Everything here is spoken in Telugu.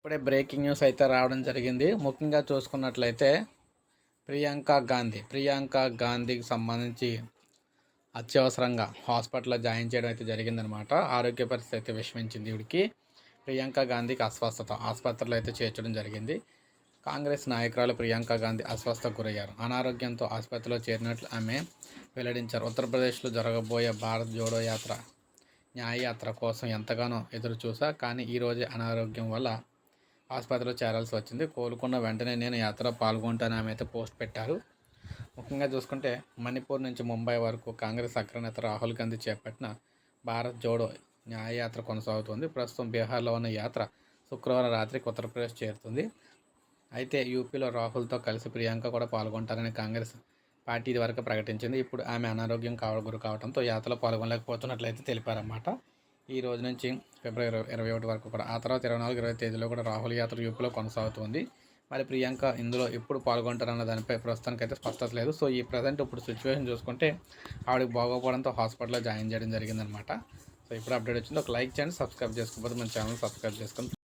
ఇప్పుడే బ్రేకింగ్ న్యూస్ అయితే రావడం జరిగింది. ముఖ్యంగా చూసుకున్నట్లయితే ప్రియాంక గాంధీ ప్రియాంక గాంధీకి సంబంధించి అత్యవసరంగా హాస్పిటల్లో జాయిన్ చేయడం అయితే జరిగిందనమాట ఆరోగ్య పరిస్థితి అయితే విషమించింది ఈవిడికి. ప్రియాంక గాంధీకి అస్వస్థత ఆసుపత్రిలో అయితే చేర్చడం జరిగింది. కాంగ్రెస్ నాయకురాలు ప్రియాంక గాంధీ అస్వస్థకు గురయ్యారు. అనారోగ్యంతో ఆసుపత్రిలో చేరినట్లు ఆమె వెల్లడించారు. ఉత్తరప్రదేశ్లో జరగబోయే భారత్ జోడో యాత్ర న్యాయయాత్ర కోసం ఎంతగానో ఎదురు చూసా కానీ ఈరోజే అనారోగ్యం వల్ల ఆసుపత్రిలో చేరాల్సి వచ్చింది. కోలుకున్న వెంటనే నేను యాత్రలో పాల్గొంటాను ఆమె అయితే పోస్ట్ పెట్టారు. ముఖ్యంగా చూసుకుంటే మణిపూర్ నుంచి ముంబై వరకు కాంగ్రెస్ అగ్రనేత రాహుల్ గాంధీ చేపట్టిన భారత్ జోడో న్యాయయాత్ర కొనసాగుతుంది. ప్రస్తుతం బీహార్లో ఉన్న యాత్ర శుక్రవారం రాత్రికి ఉత్తరప్రదేశ్ చేరుతుంది. అయితే యూపీలో రాహుల్తో కలిసి ప్రియాంక కూడా పాల్గొంటారని కాంగ్రెస్ పార్టీ ఇదివరకు ప్రకటించింది. ఇప్పుడు ఆమె అనారోగ్యం కావ గురి కావడంతో యాత్రలో పాల్గొనలేకపోతున్నట్లయితే తెలిపారన్నమాట. ఈ రోజు నుంచి ఫిబ్రవరి ఇరవై ఇరవై ఒకటి వరకు కూడా ఆ తర్వాత ఇరవై నాలుగు ఇరవై తేదీలో కూడా రాహుల్ యాత్ర యూపీలో కొనసాగుతుంది. మరి ప్రియాంక ఇందులో ఎప్పుడు పాల్గొంటారన్న దానిపై ప్రస్తుతానికి అయితే స్పష్టత లేదు. సో ఈ ప్రజెంట్ ఇప్పుడు సిచ్యువేషన్ చూసుకుంటే ఆవిడకి బాగోపోవడంతో హాస్పిటల్లో జాయిన్ చేయడం జరిగిందనమాట సో ఇప్పుడు అప్డేట్ వచ్చింది. ఒక లైక్ చేయండి సబ్స్క్రైబ్ చేసుకోకపోతే మన ఛానల్ సబ్స్క్రైబ్ చేసుకొని